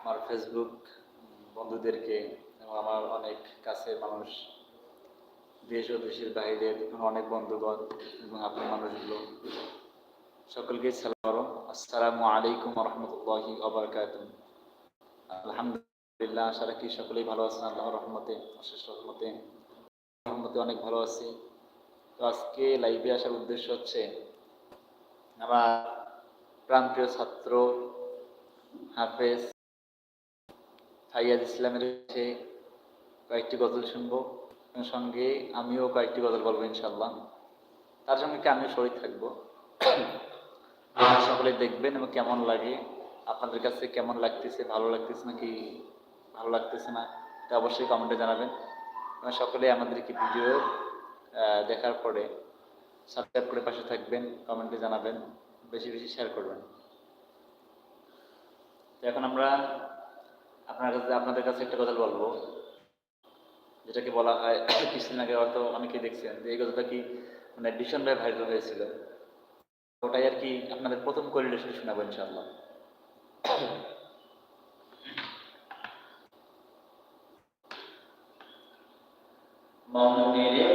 আমার ফেসবুক বন্ধুদেরকে এবং আমার অনেক কাছের মানুষ, দেশ ও দেশের বাইরের অনেক বন্ধুগণ এবং আপনার মানুষগুলো, সকলকে সালাম আসসালামু আলাইকুম রহমতুল্লাহি আবরকাত আলহামদুলিল্লাহ, আশা রাখি সকলেই ভালো আছেন, আল্লাহর রহমতে, অশেষ রহমতে। রহমতে অনেক ভালো আছি। তো আজকে লাইভে আসার উদ্দেশ্য হচ্ছে, আমার প্রান্তীয় ছাত্র হাফেজ ফাইয়াজ ইসলামের কাছে কয়েকটি গজল শুনব। সঙ্গে আমিও কয়েকটি গজল বলব ইনশাল্লাহ তার সঙ্গে কি আমিও শরীর থাকব? সকলে দেখবেন এবং কেমন লাগে, আপনাদের কাছে কেমন লাগতেছে, ভালো লাগতেছে নাকি ভালো লাগতেছে না, এটা অবশ্যই কমেন্টে জানাবেন। এবং সকলে আমাদেরকে ভিডিও দেখার পরে সাবস্ক্রাইব করে পাশে থাকবেন কমেন্টে জানাবেন, বেশি বেশি শেয়ার করবেন। এখন আমরা আপনার কাছে আপনাদের কাছে একটা কথা বলব। যেটাকে বলা হয়, কিছুদিন আগে হয়তো অনেকেই দেখছেন যে এই কথাটা কি মানে ভীষণভাবে ভাইরাল হয়েছিল। ওটাই আর কি আপনাদের প্রথম কোরিলেশন শোনাবো ইনশাল্লাহ মনের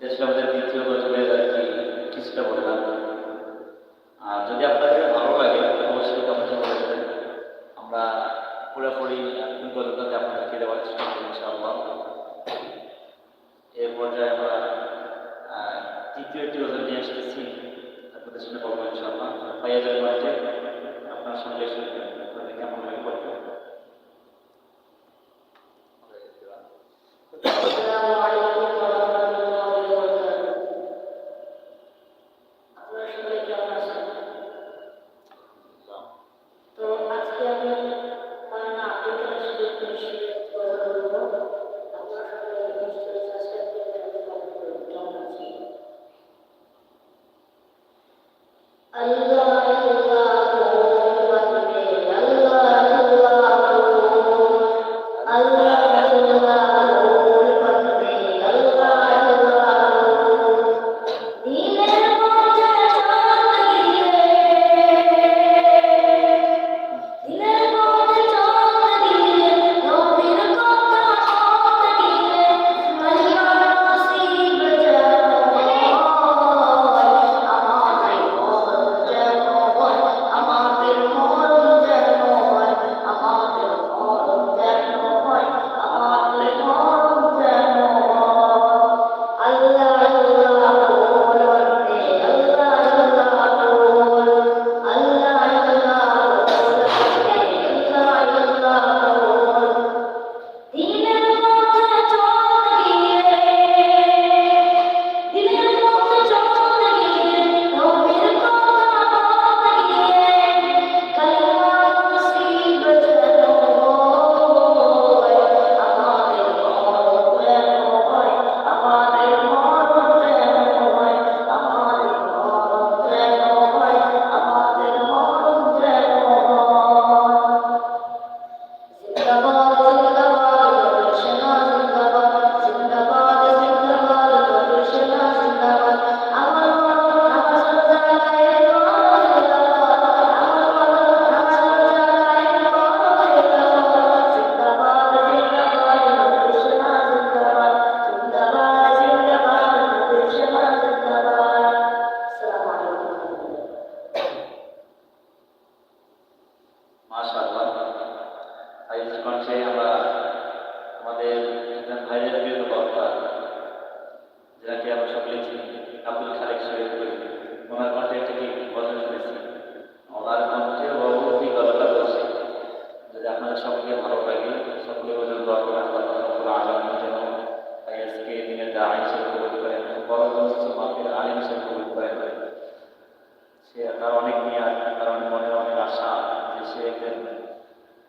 দেশে আমাদের দ্বিতীয় বছরের আর কি কিছুটা মনে রাখব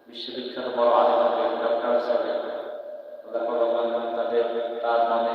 বিশ্ববিখ্যাত বড় আলেম ডক্টর হিসাবে তাদের তার মনের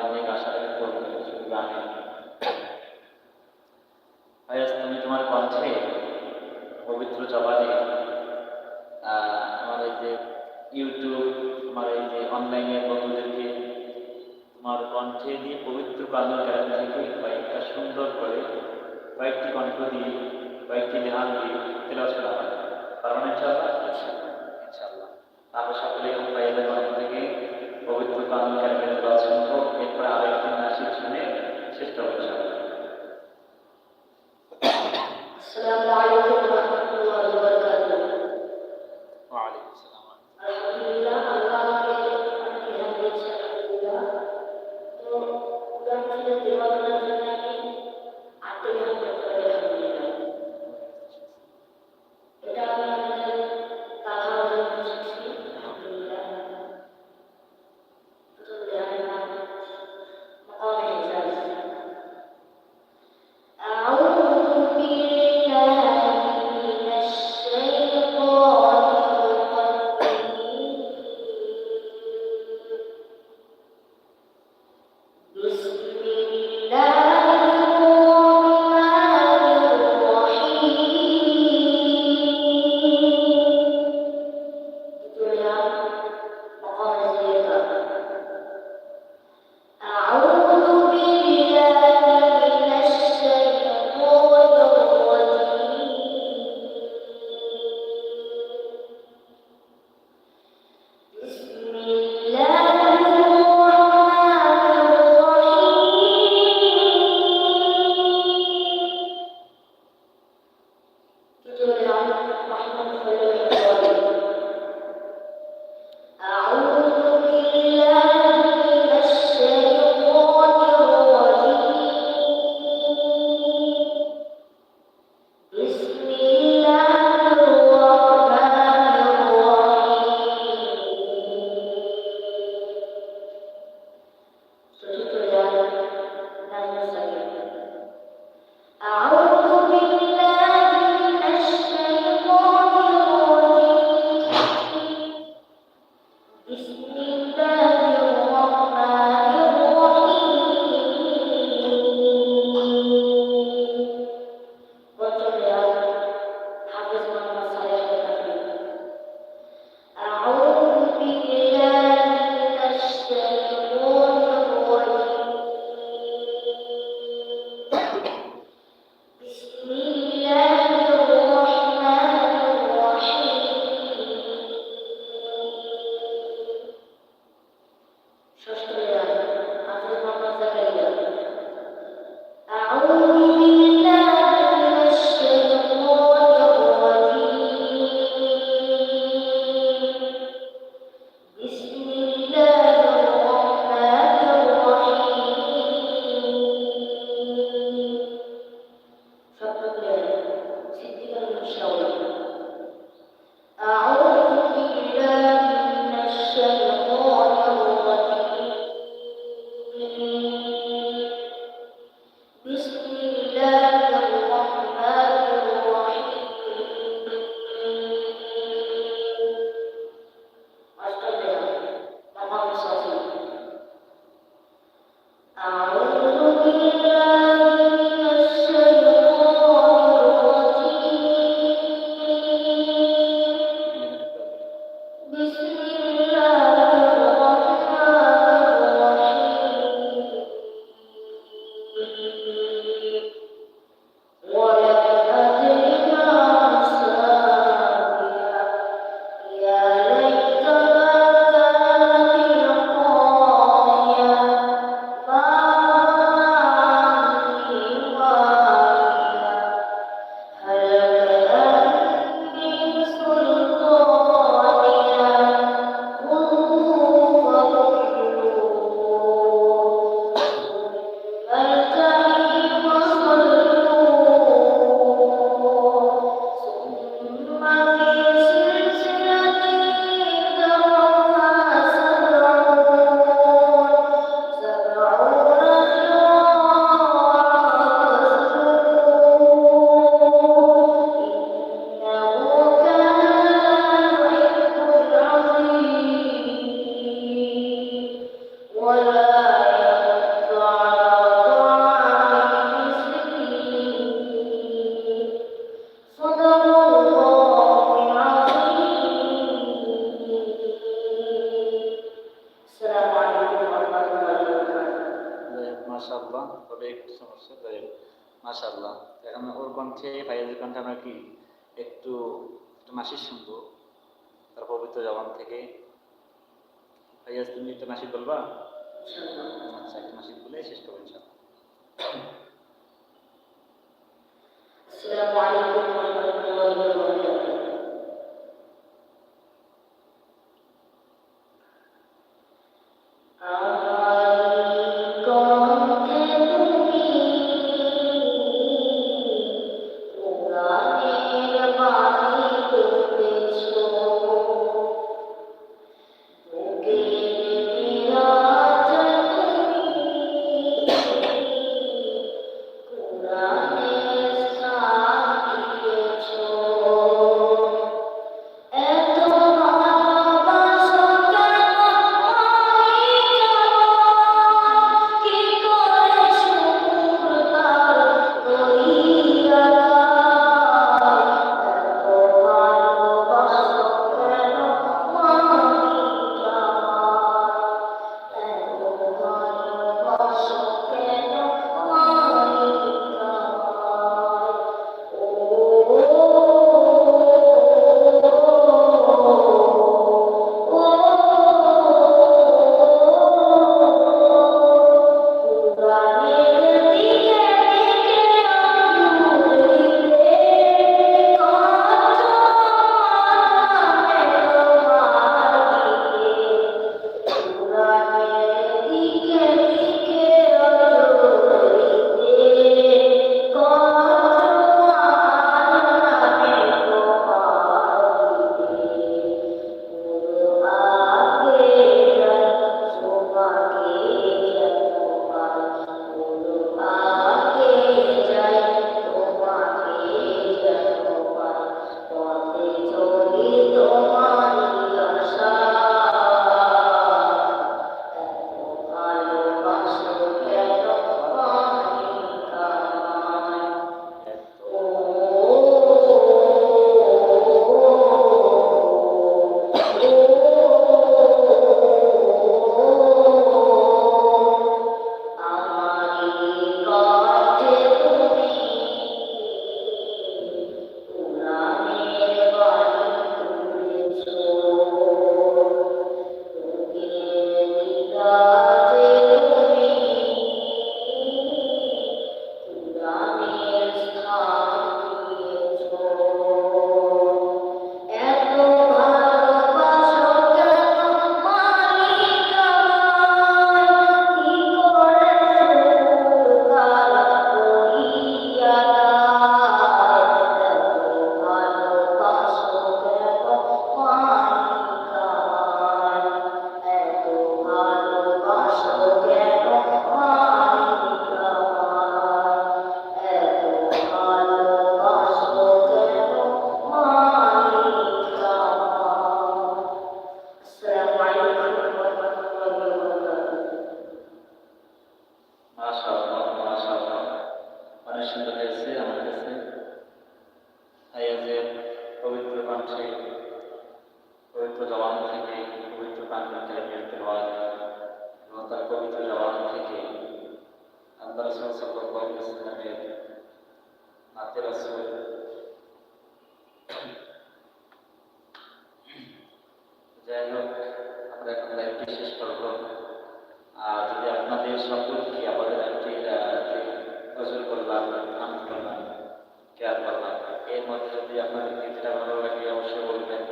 এর মধ্যে যদি আপনার যেটা ভালো লাগে অবশ্যই বলবেন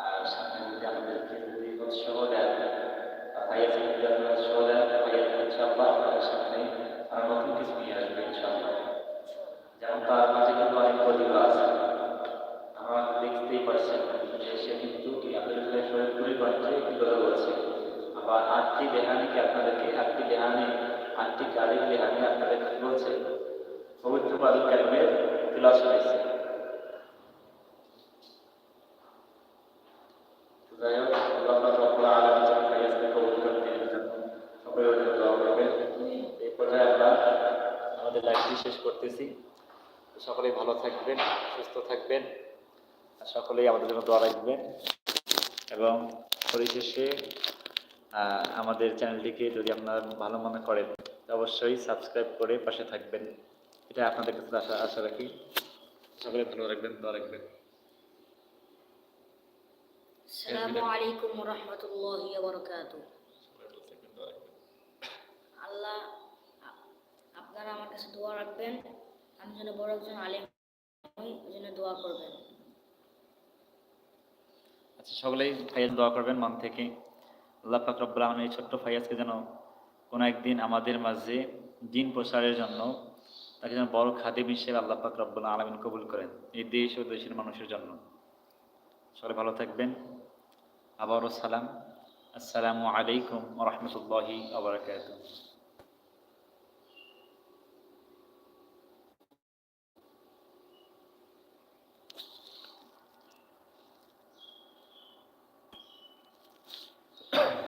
আর সামনে যদি আমাদেরকে যদি উৎসাহ দেন ভাইয়া যদি আপনারা উৎসাহ দেন ভাইয়া ইনশাআল্লাহ আপনাদের সামনে আর নতুন কিছু নিয়ে আসবে ইনশাআল্লাহ যেমন তার মাঝে কিন্তু অনেক প্রতিভা আছে আমরা দেখতেই পাচ্ছেন যে সে কিন্তু কি আপনাদের শরীর পরিবর্তনে কিন্তু রয়েছে আবার আটটি লেহানিকে আপনাদেরকে আটটি লেহানি আটটি গাড়ির লেহানি আপনাদের কি বলছে পবিত্র বাদল কালমে তুলা শুনেছে যাই হোক আল্লাহ পাক রব্বুল আলামিন যেন ফাইয়াজকে কবুল করে দিন জন্য সকলে ওদের দোয়া করবেন এই পর্যায়ে আমরা আমাদের লাইফটি শেষ করতেছি। সকলেই ভালো থাকবেন সুস্থ থাকবেন। সকলেই আমাদের জন্য দোয়া রাখবেন। এবং পরিশেষে আমাদের চ্যানেলটিকে যদি আপনারা ভালো মনে করেন অবশ্যই সাবস্ক্রাইব করে পাশে থাকবেন। এটা আপনাদের কাছে আশা আশা রাখি। সকলে ভালো রাখবেন দোয়া রাখবেন। আসসালামু আলাইকুম রহমতুল্লাহি আল্লাহ আপনারা আমার কাছে দোয়া রাখবেন। আমি যেন বড় একজন আলেম হই, ওই জন্য দোয়া করবেন। আচ্ছা সকলেই ফাইয়াজ দোয়া করবেন মন থেকে। আল্লাহ পাক রব্বুল আলমিন এই ছোট্ট ফাইয়াজকে যেন কোনো একদিন আমাদের মাঝে দিন প্রসারের জন্য তাকে যেন বড় খাদিম হিসেবে আল্লাহ পাক রব্বুল আলমিন কবুল করেন এই দেশ ও দেশের মানুষের জন্য। সকলে ভালো থাকবেন। আবারও সালাম। আসসালামু আলাইকুম রহমতুল্লাহি আবরকাত